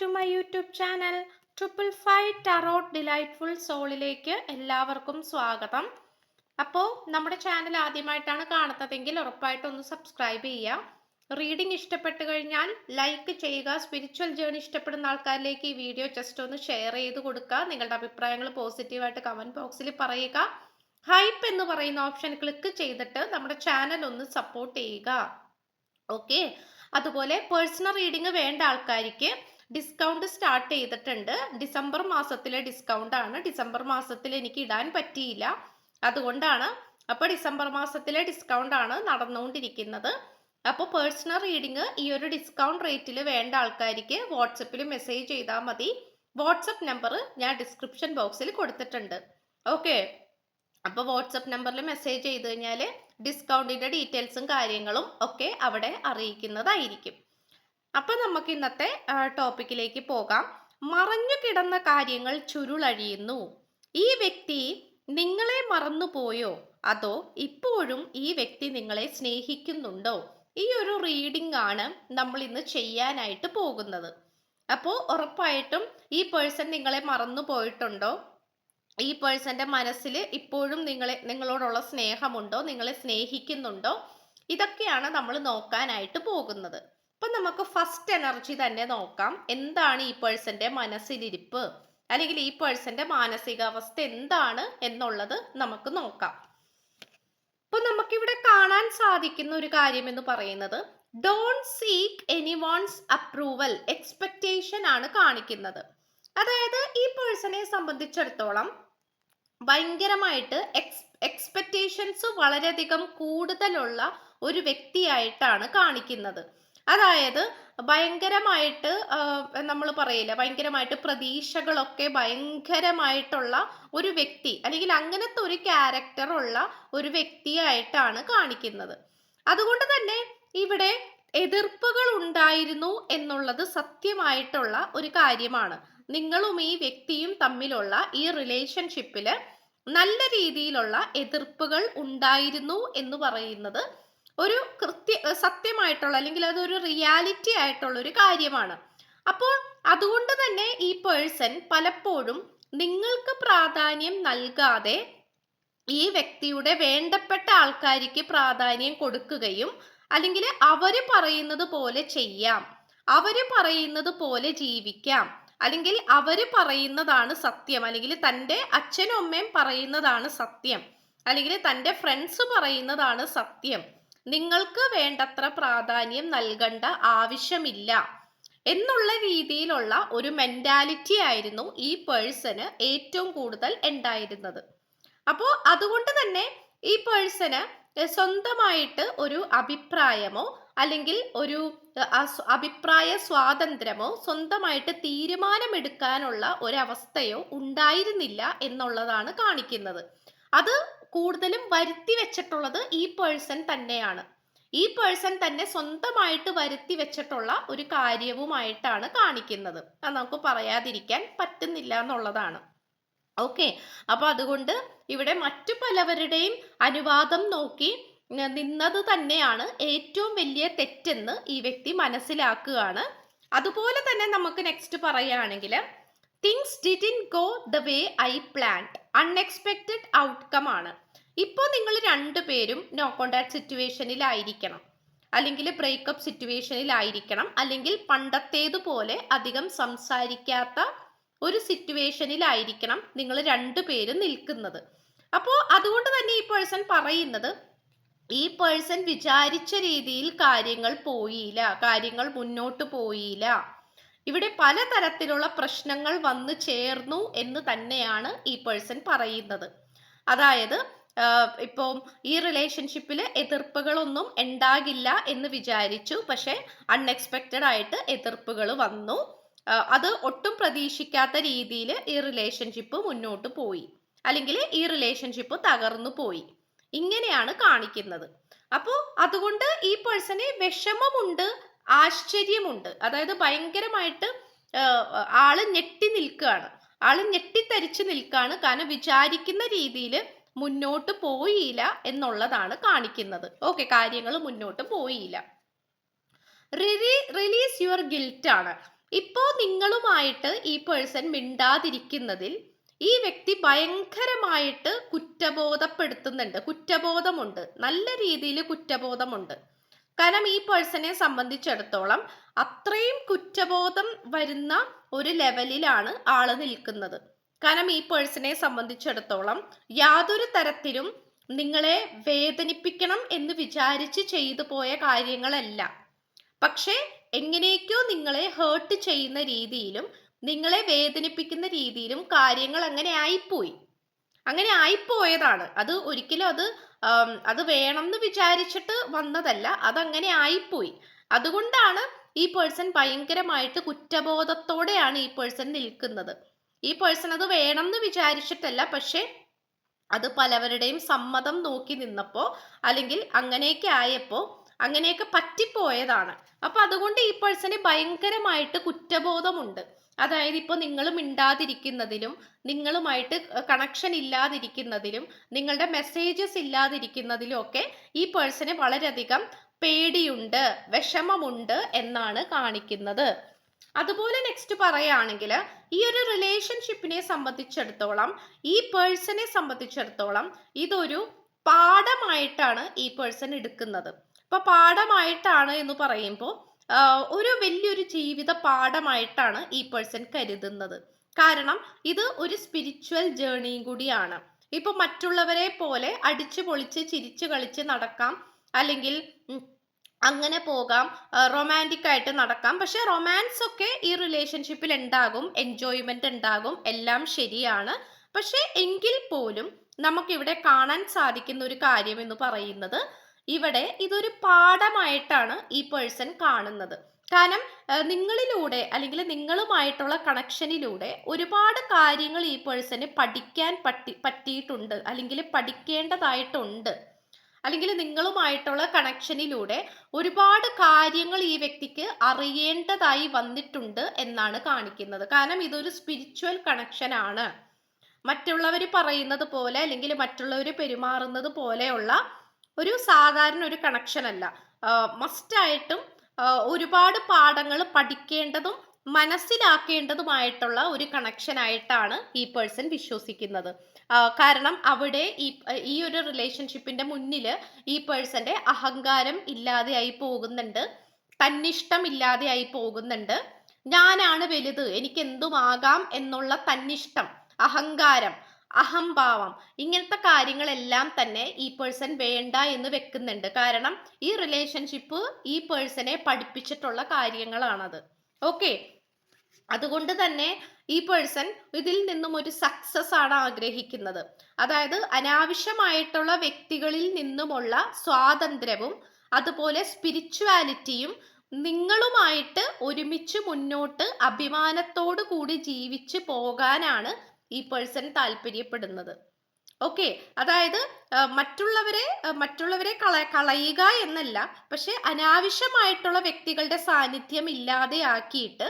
To my YouTube channel triple five tarot delightful സോളിലേക്ക് എല്ലാവർക്കും സ്വാഗതം. അപ്പോൾ നമ്മുടെ ചാനൽ ആദ്യമായിട്ടാണ് കാണുന്നതെങ്കിൽ ഉറപ്പായിട്ടും ഒന്ന് സബ്സ്ക്രൈബ് ചെയ്യുക റീഡിംഗ് ഇഷ്ടപ്പെട്ട് കഴിഞ്ഞാൽ ലൈക്ക് ചെയ്യുക സ്പിരിച്വൽ ജേർണി ഇഷ്ടപ്പെടുന്ന ആൾക്കാരിലേക്ക് ഈ വീഡിയോ ജസ്റ്റ് ഒന്ന് ഷെയർ ചെയ്ത് കൊടുക്കുക. നിങ്ങളുടെ അഭിപ്രായങ്ങൾ പോസിറ്റീവായിട്ട് കമന്റ് ബോക്സിൽ പറയുക. ഹൈപ്പ് എന്ന് പറയുന്ന ഓപ്ഷൻ ക്ലിക്ക് ചെയ്തിട്ട് നമ്മുടെ ചാനൽ ഒന്ന് സപ്പോർട്ട് ചെയ്യുക. ഓക്കെ അതുപോലെ പേഴ്സണൽ റീഡിംഗ് വേണ്ട ആൾക്കാർക്ക് ഡിസ്കൗണ്ട് സ്റ്റാർട്ട് ചെയ്തിട്ടുണ്ട്. ഡിസംബർ മാസത്തിലെ ഡിസ്കൗണ്ട് ആണ്. ഡിസംബർ മാസത്തിൽ എനിക്ക് ഇടാൻ പറ്റിയില്ല. അതുകൊണ്ടാണ് അപ്പോൾ ഡിസംബർ മാസത്തിലെ ഡിസ്കൗണ്ട് ആണ് നടന്നുകൊണ്ടിരിക്കുന്നത്. അപ്പോൾ പേഴ്സണൽ റീഡിംഗ് ഈ ഒരു ഡിസ്കൗണ്ട് റേറ്റിൽ വേണ്ട ആൾക്കാർക്ക് വാട്സപ്പിൽ മെസ്സേജ് ചെയ്താൽ മതി. വാട്സപ്പ് നമ്പർ ഞാൻ ഡിസ്ക്രിപ്ഷൻ ബോക്സിൽ കൊടുത്തിട്ടുണ്ട്. ഓക്കെ? അപ്പോൾ വാട്സപ്പ് നമ്പറിൽ മെസ്സേജ് ചെയ്ത് കഴിഞ്ഞാൽ ഡിസ്കൗണ്ടിന്റെ ഡീറ്റെയിൽസും കാര്യങ്ങളും ഒക്കെ അവിടെ അറിയിക്കുന്നതായിരിക്കും. അപ്പം നമുക്ക് ഇന്നത്തെ ടോപ്പിക്കിലേക്ക് പോകാം. മറഞ്ഞു കിടന്ന കാര്യങ്ങൾ ചുരുളഴിയുന്നു. ഈ വ്യക്തി നിങ്ങളെ മറന്നുപോയോ? അതോ ഇപ്പോഴും ഈ വ്യക്തി നിങ്ങളെ സ്നേഹിക്കുന്നുണ്ടോ? ഈ ഒരു റീഡിംഗ് ആണ് നമ്മൾ ഇന്ന് ചെയ്യാനായിട്ട് പോകുന്നത്. അപ്പോൾ ഉറപ്പായിട്ടും ഈ പേഴ്സൺ നിങ്ങളെ മറന്നു പോയിട്ടുണ്ടോ ഈ പേഴ്സന്റെ മനസ്സിൽ ഇപ്പോഴും നിങ്ങളെ നിങ്ങളോടുള്ള സ്നേഹമുണ്ടോ? നിങ്ങളെ സ്നേഹിക്കുന്നുണ്ടോ? ഇതൊക്കെയാണ് നമ്മൾ നോക്കാനായിട്ട് പോകുന്നത്. അപ്പൊ നമുക്ക് ഫസ്റ്റ് എനർജി തന്നെ നോക്കാം. എന്താണ് ഈ പേഴ്സന്റെ മനസ്സിലിരിപ്പ്? അല്ലെങ്കിൽ ഈ പേഴ്സന്റെ മാനസികാവസ്ഥ എന്താണ് എന്നുള്ളത് നമുക്ക് നോക്കാം. അപ്പൊ നമുക്കിവിടെ കാണാൻ സാധിക്കുന്ന ഒരു കാര്യം എന്ന് പറയുന്നത് don't seek any one's approval expectation ആണ് കാണിക്കുന്നത്. അതായത് ഈ പേഴ്സണെ സംബന്ധിച്ചിടത്തോളം ഭയങ്കരമായിട്ട് എക്സ് എക്സ്പെക്റ്റേഷൻസ് വളരെയധികം കൂടുതലുള്ള ഒരു വ്യക്തിയായിട്ടാണ് കാണിക്കുന്നത്. അതായത് ഭയങ്കരമായിട്ട് നമ്മൾ പറയില്ല ഭയങ്കരമായിട്ട് പ്രതീക്ഷകളൊക്കെ ഭയങ്കരമായിട്ടുള്ള ഒരു വ്യക്തി അല്ലെങ്കിൽ അങ്ങനത്തെ ഒരു ക്യാരക്ടർ ഉള്ള ഒരു വ്യക്തിയായിട്ടാണ് കാണിക്കുന്നത്. അതുകൊണ്ട് തന്നെ ഇവിടെ എതിർപ്പുകൾ ഉണ്ടായിരുന്നു എന്നുള്ളത് സത്യമായിട്ടുള്ള ഒരു കാര്യമാണ്. നിങ്ങളും ഈ വ്യക്തിയും തമ്മിലുള്ള ഈ റിലേഷൻഷിപ്പിൽ നല്ല രീതിയിലുള്ള എതിർപ്പുകൾ ഉണ്ടായിരുന്നു എന്ന് പറയുന്നത് ഒരു കൃത്യ സത്യമായിട്ടുള്ള അല്ലെങ്കിൽ അതൊരു റിയാലിറ്റി ആയിട്ടുള്ള ഒരു കാര്യമാണ്. അപ്പോൾ അതുകൊണ്ട് തന്നെ ഈ പേഴ്സൺ പലപ്പോഴും നിങ്ങൾക്ക് പ്രാധാന്യം നൽകാതെ ഈ വ്യക്തിയുടെ വേണ്ടപ്പെട്ട ആൾക്കാർക്ക് പ്രാധാന്യം കൊടുക്കുകയും അല്ലെങ്കിൽ അവർ പറയുന്നത് പോലെ ചെയ്യാം. അവർ പറയുന്നത് പോലെ ജീവിക്കാം. അല്ലെങ്കിൽ അവർ പറയുന്നതാണ് സത്യം. അല്ലെങ്കിൽ തന്റെ അച്ഛനും അമ്മയും പറയുന്നതാണ് സത്യം. അല്ലെങ്കിൽ തന്റെ ഫ്രണ്ട്സ് പറയുന്നതാണ് സത്യം. നിങ്ങൾക്ക് വേണ്ടത്ര പ്രാധാന്യം നൽകേണ്ട ആവശ്യമില്ല. എന്നുള്ള രീതിയിലുള്ള ഒരു മെന്റാലിറ്റി ആയിരുന്നു ഈ പേഴ്സന് ഏറ്റവും കൂടുതൽ ഉണ്ടായിരുന്നത്. അപ്പോ അതുകൊണ്ട് തന്നെ ഈ പേഴ്സന് സ്വന്തമായിട്ട് ഒരു അഭിപ്രായമോ അല്ലെങ്കിൽ ഒരു അഭിപ്രായ സ്വാതന്ത്ര്യമോ സ്വന്തമായിട്ട് തീരുമാനമെടുക്കാനുള്ള ഒരവസ്ഥയോ ഉണ്ടായിരുന്നില്ല എന്നുള്ളതാണ് കാണിക്കുന്നത്. അത് കൂടുതലും വരുത്തി വെച്ചിട്ടുള്ളത് ഈ പേഴ്സൺ തന്നെയാണ്. ഈ പേഴ്സൺ തന്നെ സ്വന്തമായിട്ട് വരുത്തി വെച്ചിട്ടുള്ള ഒരു കാര്യവുമായിട്ടാണ് കാണിക്കുന്നത്. അത് നമുക്ക് പറയാതിരിക്കാൻ പറ്റുന്നില്ല എന്നുള്ളതാണ്. ഓക്കെ അപ്പൊ അതുകൊണ്ട് ഇവിടെ മറ്റു പലവരുടെയും അനുവാദം നോക്കി നിന്നത് തന്നെയാണ് ഏറ്റവും വലിയ തെറ്റെന്ന് ഈ വ്യക്തി മനസ്സിലാക്കുകയാണ്. അതുപോലെ തന്നെ നമുക്ക് നെക്സ്റ്റ് പറയുകയാണെങ്കിൽ things didn't go the way I planned unexpected outcome ആണ്. ഇപ്പോൾ നിങ്ങൾ രണ്ടുപേരും നോ കോണ്ടാക്ട് സിറ്റുവേഷനിലായിരിക്കണം അല്ലെങ്കിൽ ബ്രേക്കപ്പ് സിറ്റുവേഷനിലായിരിക്കണം അല്ലെങ്കിൽ പണ്ടത്തേതുപോലെ അധികം സംസാരിക്കാത്ത ഒരു സിറ്റുവേഷനിലായിരിക്കണം നിങ്ങൾ രണ്ടുപേരും നിൽക്കുന്നത്. അപ്പോൾ അതുകൊണ്ട് തന്നെ ഈ പേഴ്സൺ പറയുന്നത് ഈ പേഴ്സൺ വിചാരിച്ച രീതിയിൽ കാര്യങ്ങൾ പോയില്ല കാര്യങ്ങൾ മുന്നോട്ട് പോയില്ല. ഇവിടെ പലതരത്തിലുള്ള പ്രശ്നങ്ങൾ വന്നു ചേർന്നു എന്ന് തന്നെയാണ് ഈ പേഴ്സൺ പറയുന്നത്. അതായത് ഇപ്പോൾ ഈ റിലേഷൻഷിപ്പിൽ എതിർപ്പുകളൊന്നും ഉണ്ടാകില്ല എന്ന് വിചാരിച്ചു. പക്ഷേ അൺഎക്സ്പെക്റ്റഡ് ആയിട്ട് എതിർപ്പുകൾ വന്നു. അത് ഒട്ടും പ്രതീക്ഷിക്കാത്ത രീതിയിൽ ഈ റിലേഷൻഷിപ്പ് മുന്നോട്ട് പോയി. അല്ലെങ്കിൽ ഈ റിലേഷൻഷിപ്പ് തകർന്നു പോയി. ഇങ്ങനെയാണ് കാണിക്കുന്നത്. അപ്പോൾ അതുകൊണ്ട് ഈ പേഴ്സണെ വിഷമമുണ്ട് ആശ്ചര്യമുണ്ട്. അതായത് ഭയങ്കരമായിട്ട് ആൾ ഞെട്ടി നിൽക്കുകയാണ്. ആൾ ഞെട്ടിത്തരിച്ച് നിൽക്കുകയാണ്. കാരണം വിചാരിക്കുന്ന രീതിയിൽ മുന്നോട്ട് പോയില്ല എന്നുള്ളതാണ് കാണിക്കുന്നത്. ഓക്കെ കാര്യങ്ങൾ മുന്നോട്ട് പോയില്ല. റിലീസ് യുവർ ഗിൽറ്റ് ആണ്. ഇപ്പോ നിങ്ങളുമായിട്ട് ഈ പേഴ്സൺ മിണ്ടാതിരിക്കുന്നതിൽ ഈ വ്യക്തി ഭയങ്കരമായിട്ട് കുറ്റബോധപ്പെടുത്തുന്നുണ്ട്. കുറ്റബോധമുണ്ട്. നല്ല രീതിയിൽ കുറ്റബോധമുണ്ട്. കാരണം ഈ പേഴ്സണെ സംബന്ധിച്ചിടത്തോളം അത്രയും കുറ്റബോധം വരുന്ന ഒരു ലെവലിലാണ് ആൾ നിൽക്കുന്നത്. കാരണം ഈ പേഴ്സണെ സംബന്ധിച്ചിടത്തോളം യാതൊരു തരത്തിലും നിങ്ങളെ വേദനിപ്പിക്കണം എന്ന് വിചാരിച്ച് ചെയ്തു പോയ കാര്യങ്ങളല്ല. പക്ഷേ എങ്ങനെയൊക്കെയോ നിങ്ങളെ ഹേർട്ട് ചെയ്യുന്ന രീതിയിലും നിങ്ങളെ വേദനിപ്പിക്കുന്ന രീതിയിലും കാര്യങ്ങൾ അങ്ങനെ ആയിപ്പോയി. അങ്ങനെ ആയിപ്പോയതാണ്. അത് ഒരിക്കലും അത് അത് വേണം എന്ന് വിചാരിച്ചിട്ട് വന്നതല്ല അതങ്ങനെ ആയിപ്പോയി. അതുകൊണ്ടാണ് ഈ പേഴ്സൺ ഭയങ്കരമായിട്ട് കുറ്റബോധത്തോടെയാണ് ഈ പേഴ്സൺ നിൽക്കുന്നത്. ഈ പേഴ്സൺ അത് വേണം എന്ന് വിചാരിച്ചിട്ടല്ല പക്ഷെ അത് പലവരുടെയും സമ്മതം നോക്കി നിന്നപ്പോ അല്ലെങ്കിൽ അങ്ങനെയൊക്കെ ആയപ്പോ അങ്ങനെയൊക്കെ പറ്റിപ്പോയതാണ്. അപ്പൊ അതുകൊണ്ട് ഈ പേഴ്സണ് ഭയങ്കരമായിട്ട് കുറ്റബോധമുണ്ട്. അതായത് ഇപ്പോൾ നിങ്ങൾ മിണ്ടാതിരിക്കുന്നതിലും നിങ്ങളുമായിട്ട് കണക്ഷൻ ഇല്ലാതിരിക്കുന്നതിലും നിങ്ങളുടെ മെസ്സേജസ് ഇല്ലാതിരിക്കുന്നതിലും ഒക്കെ ഈ പേഴ്സണ് വളരെയധികം പേടിയുണ്ട് വിഷമമുണ്ട് എന്നാണ് കാണിക്കുന്നത്. അതുപോലെ നെക്സ്റ്റ് പറയുകയാണെങ്കിൽ ഈ ഒരു റിലേഷൻഷിപ്പിനെ സംബന്ധിച്ചിടത്തോളം ഈ പേഴ്സണെ സംബന്ധിച്ചിടത്തോളം ഇതൊരു പാഠമായിട്ടാണ് ഈ പേഴ്സൺ എടുക്കുന്നത്. ഇപ്പൊ പാഠമായിട്ടാണ് എന്ന് പറയുമ്പോൾ ഒരു വലിയൊരു ജീവിത പാഠമായിട്ടാണ് ഈ പേഴ്സൺ കരുതുന്നത്. കാരണം ഇത് ഒരു സ്പിരിച്വൽ ജേണിയും കൂടിയാണ്. ഇപ്പൊ മറ്റുള്ളവരെ പോലെ അടിച്ചു പൊളിച്ച് ചിരിച്ചു കളിച്ച് നടക്കാം. അല്ലെങ്കിൽ അങ്ങനെ പോകാം. റൊമാന്റിക് ആയിട്ട് നടക്കാം. പക്ഷെ റൊമാൻസ് ഒക്കെ ഈ റിലേഷൻഷിപ്പിൽ ഉണ്ടാകും. എൻജോയ്മെന്റ് ഉണ്ടാകും. എല്ലാം ശരിയാണ്. പക്ഷെ എങ്കിൽ പോലും നമുക്കിവിടെ കാണാൻ സാധിക്കുന്ന ഒരു കാര്യം എന്ന് പറയുന്നത് ഇവിടെ ഇതൊരു പാഠമായിട്ടാണ് ഈ പേഴ്സൺ കാണുന്നത്. കാരണം നിങ്ങളിലൂടെ അല്ലെങ്കിൽ നിങ്ങളുമായിട്ടുള്ള കണക്ഷനിലൂടെ ഒരുപാട് കാര്യങ്ങൾ ഈ പേഴ്സന് പഠിക്കാൻ പറ്റി പറ്റിയിട്ടുണ്ട് അല്ലെങ്കിൽ പഠിക്കേണ്ടതായിട്ടുണ്ട്. അല്ലെങ്കിൽ നിങ്ങളുമായിട്ടുള്ള കണക്ഷനിലൂടെ ഒരുപാട് കാര്യങ്ങൾ ഈ വ്യക്തിക്ക് അറിയേണ്ടതായി വന്നിട്ടുണ്ട് എന്നാണ് കാണിക്കുന്നത്. കാരണം ഇതൊരു സ്പിരിച്വൽ കണക്ഷൻ ആണ്. മറ്റുള്ളവർ പറയുന്നത് പോലെ അല്ലെങ്കിൽ മറ്റുള്ളവർ പെരുമാറുന്നത് പോലെയുള്ള ഒരു സാധാരണ ഒരു കണക്ഷൻ അല്ല. മസ്റ്റായിട്ടും ഒരുപാട് പാഠങ്ങൾ പഠിക്കേണ്ടതും മനസ്സിലാക്കേണ്ടതുമായിട്ടുള്ള ഒരു കണക്ഷൻ ആയിട്ടാണ് ഈ പേഴ്സൺ വിശ്വസിക്കുന്നത്. കാരണം അവിടെ ഈ ഈ ഒരു റിലേഷൻഷിപ്പിന്റെ മുന്നിൽ ഈ പേഴ്സന്റെ അഹങ്കാരം ഇല്ലാതെയായി പോകുന്നുണ്ട്. തന്നിഷ്ടം ഇല്ലാതെയായി പോകുന്നുണ്ട്. ഞാനാണ് വലുത് എനിക്ക് എന്തുമാകാം എന്നുള്ള തന്നിഷ്ടം അഹങ്കാരം അഹംഭാവം. ഇങ്ങനത്തെ കാര്യങ്ങളെല്ലാം തന്നെ ഈ പേഴ്സൺ വേണ്ട എന്ന് വെക്കുന്നുണ്ട്. കാരണം ഈ റിലേഷൻഷിപ്പ് ഈ പേഴ്സണെ പഠിപ്പിച്ചിട്ടുള്ള കാര്യങ്ങളാണത്. ഓക്കെ അതുകൊണ്ട് തന്നെ ഈ പേഴ്സൺ ഇതിൽ നിന്നും ഒരു സക്സസ് ആണ് ആഗ്രഹിക്കുന്നത്. അതായത് അനാവശ്യമായിട്ടുള്ള വ്യക്തികളിൽ നിന്നുമുള്ള സ്വാതന്ത്ര്യവും അതുപോലെ സ്പിരിച്വാലിറ്റിയും നിങ്ങളുമായിട്ട് ഒരുമിച്ച് മുന്നോട്ട് അഭിമാനത്തോടു കൂടി ജീവിച്ചു പോകാനാണ് ഈ പേഴ്സൺ താല്പര്യപ്പെടുന്നത്. ഓക്കെ അതായത് മറ്റുള്ളവരെ മറ്റുള്ളവരെ കള കളയുക എന്നല്ല പക്ഷെ അനാവശ്യമായിട്ടുള്ള വ്യക്തികളുടെ സാന്നിധ്യം ഇല്ലാതെയാക്കിയിട്ട്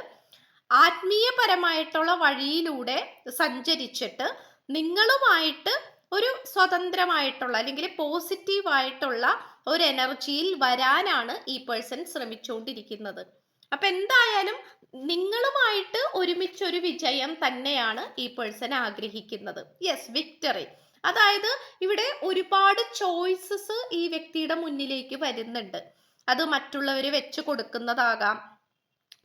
ആത്മീയപരമായിട്ടുള്ള വഴിയിലൂടെ സഞ്ചരിച്ചിട്ട് നിങ്ങളുമായിട്ട് ഒരു സ്വതന്ത്രമായിട്ടുള്ള അല്ലെങ്കിൽ പോസിറ്റീവായിട്ടുള്ള ഒരു എനർജിയിൽ വരാനാണ് ഈ പേഴ്സൺ ശ്രമിച്ചുകൊണ്ടിരിക്കുന്നത്. അപ്പൊ എന്തായാലും നിങ്ങളുമായിട്ട് ഒരുമിച്ചൊരു വിജയം തന്നെയാണ് ഈ പേഴ്സൺ ആഗ്രഹിക്കുന്നത്. യെസ് വിക്ടറി അതായത് ഇവിടെ ഒരുപാട് ചോയ്സസ് ഈ വ്യക്തിയുടെ മുന്നിലേക്ക് വരുന്നുണ്ട്. അത് മറ്റുള്ളവർ വെച്ച് കൊടുക്കുന്നതാകാം.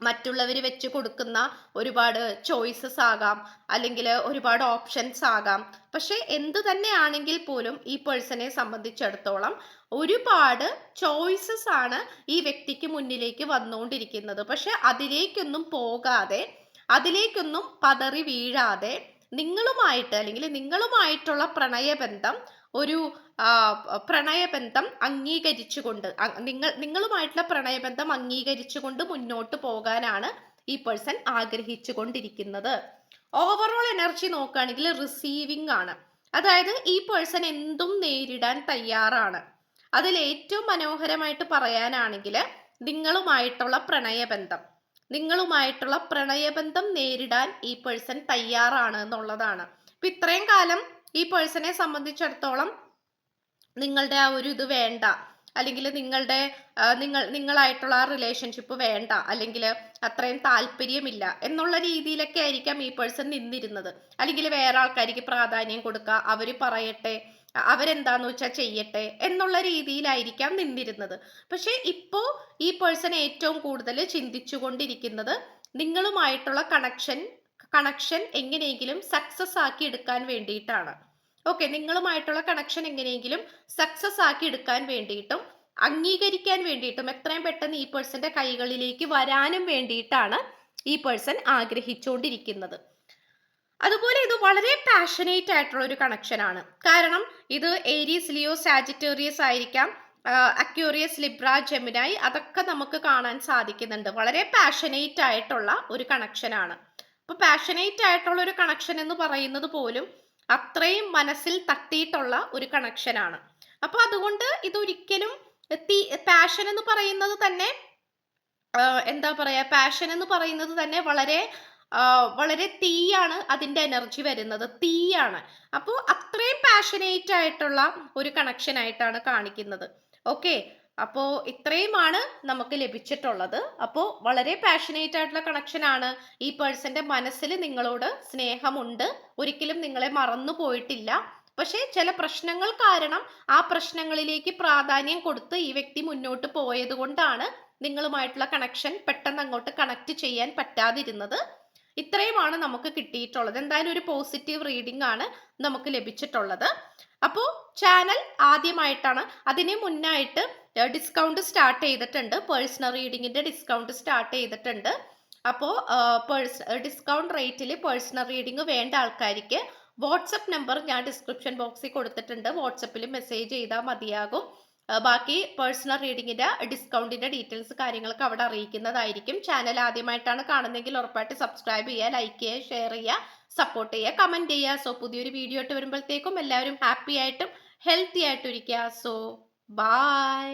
മറ്റുള്ളവർ വെച്ച് കൊടുക്കുന്ന ഒരുപാട് ചോയ്സസ് ആകാം. അല്ലെങ്കിൽ ഒരുപാട് ഓപ്ഷൻസ് ആകാം. പക്ഷെ എന്ത് തന്നെയാണെങ്കിൽ പോലും ഈ പേഴ്സണെ സംബന്ധിച്ചിടത്തോളം ഒരുപാട് ചോയ്സസ് ആണ് ഈ വ്യക്തിക്ക് മുന്നിലേക്ക് വന്നുകൊണ്ടിരിക്കുന്നത്. പക്ഷെ അതിലേക്കൊന്നും പോകാതെ അതിലേക്കൊന്നും പതറി വീഴാതെ നിങ്ങളുമായിട്ട് അല്ലെങ്കിൽ നിങ്ങളുമായിട്ടുള്ള പ്രണയബന്ധം ഒരു പ്രണയബന്ധം അംഗീകരിച്ചുകൊണ്ട് നിങ്ങൾ നിങ്ങളുമായിട്ടുള്ള പ്രണയബന്ധം അംഗീകരിച്ചുകൊണ്ട് മുന്നോട്ട് പോകാനാണ് ഈ പേഴ്സൺ ആഗ്രഹിച്ചു കൊണ്ടിരിക്കുന്നത് ഓവറോൾ എനർജി നോക്കുകയാണെങ്കിൽ റിസീവിംഗ് ആണ്. അതായത് ഈ പേഴ്സൺ എന്തും നേരിടാൻ തയ്യാറാണ്. അതിൽ ഏറ്റവും മനോഹരമായിട്ട് പറയാനാണെങ്കിൽ നിങ്ങളുമായിട്ടുള്ള പ്രണയബന്ധം. നിങ്ങളുമായിട്ടുള്ള പ്രണയബന്ധം നേരിടാൻ ഈ പേഴ്സൺ തയ്യാറാണ് എന്നുള്ളതാണ്. ഇപ്പൊ ഇത്രയും കാലം ഈ പേഴ്സണെ സംബന്ധിച്ചിടത്തോളം നിങ്ങളുടെ ആ ഒരു ഇത് വേണ്ട. അല്ലെങ്കിൽ നിങ്ങളുടെ നിങ്ങൾ നിങ്ങളായിട്ടുള്ള ആ റിലേഷൻഷിപ്പ് വേണ്ട. അല്ലെങ്കിൽ അത്രയും താല്പര്യമില്ല എന്നുള്ള രീതിയിലൊക്കെ ആയിരിക്കാം ഈ പേഴ്സൺ നിന്നിരുന്നത്. അല്ലെങ്കിൽ വേറെ ആൾക്കാർക്ക് പ്രാധാന്യം കൊടുക്കുക. അവർ പറയട്ടെ. അവരെന്താന്ന് വെച്ചാൽ ചെയ്യട്ടെ എന്നുള്ള രീതിയിലായിരിക്കാം നിന്നിരുന്നത്. പക്ഷേ ഇപ്പോൾ ഈ പേഴ്സൺ ഏറ്റവും കൂടുതൽ ചിന്തിച്ചുകൊണ്ടിരിക്കുന്നത് നിങ്ങളുമായിട്ടുള്ള കണക്ഷൻ കണക്ഷൻ എങ്ങനെയെങ്കിലും സക്സസ് ആക്കി എടുക്കാൻ വേണ്ടിയിട്ടാണ്. ഓക്കെ നിങ്ങളുമായിട്ടുള്ള കണക്ഷൻ എങ്ങനെയെങ്കിലും സക്സസ് ആക്കി എടുക്കാൻ വേണ്ടിയിട്ടും അംഗീകരിക്കാൻ വേണ്ടിയിട്ടും എത്രയും പെട്ടെന്ന് ഈ പേഴ്സന്റെ കൈകളിലേക്ക് വരാനും വേണ്ടിയിട്ടാണ് ഈ പേഴ്സൺ ആഗ്രഹിച്ചുകൊണ്ടിരിക്കുന്നത്. അതുപോലെ ഇത് വളരെ പാഷനേറ്റ് ആയിട്ടുള്ള ഒരു കണക്ഷൻ ആണ്. കാരണം ഇത് ഏരിയസ് ലിയോ സാജിറ്റേറിയസ് ആയിരിക്കാം അക്യൂറിയസ് ലിബ്ര ജെമിനായി അതൊക്കെ നമുക്ക് കാണാൻ സാധിക്കുന്നുണ്ട്. വളരെ പാഷനേറ്റ് ആയിട്ടുള്ള ഒരു കണക്ഷൻ ആണ്. അപ്പൊ പാഷനേറ്റ് ആയിട്ടുള്ള ഒരു കണക്ഷൻ എന്ന് പറയുന്നത് പോലും അത്രയും മനസ്സിൽ തട്ടിയിട്ടുള്ള ഒരു കണക്ഷൻ ആണ്. അപ്പൊ അതുകൊണ്ട് ഇതൊരിക്കലും പാഷൻ എന്ന് പറയുന്നത് തന്നെ എന്താ പറയാ പാഷൻ എന്ന് പറയുന്നത് തന്നെ വളരെ വളരെ തീയാണ് അതിന്റെ എനർജി വരുന്നത്. തീയാണ്. അപ്പോൾ അത്രയും പാഷനേറ്റ് ആയിട്ടുള്ള ഒരു കണക്ഷൻ ആയിട്ടാണ് കാണിക്കുന്നത്. ഓക്കെ അപ്പോൾ ഇത്രയുമാണ് നമുക്ക് ലഭിച്ചിട്ടുള്ളത്. അപ്പോൾ വളരെ പാഷനേറ്റ് ആയിട്ടുള്ള കണക്ഷനാണ് ഈ പേഴ്സന്റെ മനസ്സിൽ നിങ്ങളോട് സ്നേഹമുണ്ട്. ഒരിക്കലും നിങ്ങളെ മറന്നു പോയിട്ടില്ല. പക്ഷേ ചില പ്രശ്നങ്ങൾ കാരണം ആ പ്രശ്നങ്ങളിലേക്ക് പ്രാധാന്യം കൊടുത്ത് ഈ വ്യക്തി മുന്നോട്ട് പോയത് കൊണ്ടാണ് നിങ്ങളുമായിട്ടുള്ള കണക്ഷൻ പെട്ടെന്ന് അങ്ങോട്ട് കണക്ട് ചെയ്യാൻ പറ്റാതിരുന്നത്. ഇത്രയുമാണ് നമുക്ക് കിട്ടിയിട്ടുള്ളത്. എന്തായാലും ഒരു പോസിറ്റീവ് റീഡിംഗ് ആണ് നമുക്ക് ലഭിച്ചിട്ടുള്ളത്. അപ്പോൾ ചാനൽ ആദ്യമായിട്ടാണ് അതിന് മുന്നായിട്ട് ഡിസ്കൗണ്ട് സ്റ്റാർട്ട് ചെയ്തിട്ടുണ്ട്. പേഴ്സണൽ റീഡിങ്ങിന്റെ ഡിസ്കൗണ്ട് സ്റ്റാർട്ട് ചെയ്തിട്ടുണ്ട്. അപ്പോൾ പേഴ്സ് ഡിസ്കൗണ്ട് റേറ്റിൽ പേഴ്സണൽ റീഡിംഗ് വേണ്ട ആൾക്കാർക്ക് വാട്സപ്പ് നമ്പർ ഞാൻ ഡിസ്ക്രിപ്ഷൻ ബോക്സിൽ കൊടുത്തിട്ടുണ്ട്. വാട്സപ്പിൽ മെസ്സേജ് ചെയ്താൽ മതിയാകും. ബാക്കി പേഴ്സണൽ റീഡിങ്ങിന്റെ ഡിസ്കൗണ്ടിന്റെ ഡീറ്റെയിൽസ് കാര്യങ്ങളൊക്കെ അവിടെ അറിയിക്കുന്നതായിരിക്കും. ചാനൽ ആദ്യമായിട്ടാണ് കാണുന്നതെങ്കിൽ ഉറപ്പായിട്ട് സബ്സ്ക്രൈബ് ചെയ്യുക ലൈക്ക് ചെയ്യുക ഷെയർ ചെയ്യുക സപ്പോർട്ട് ചെയ്യുക കമന്റ് ചെയ്യുക. സോ പുതിയൊരു വീഡിയോ ഇട്ട് വരുമ്പോഴത്തേക്കും എല്ലാവരും ഹാപ്പി ആയിട്ടും ഹെൽത്തി ആയിട്ടും ഇരിക്കുക സോ ബൈ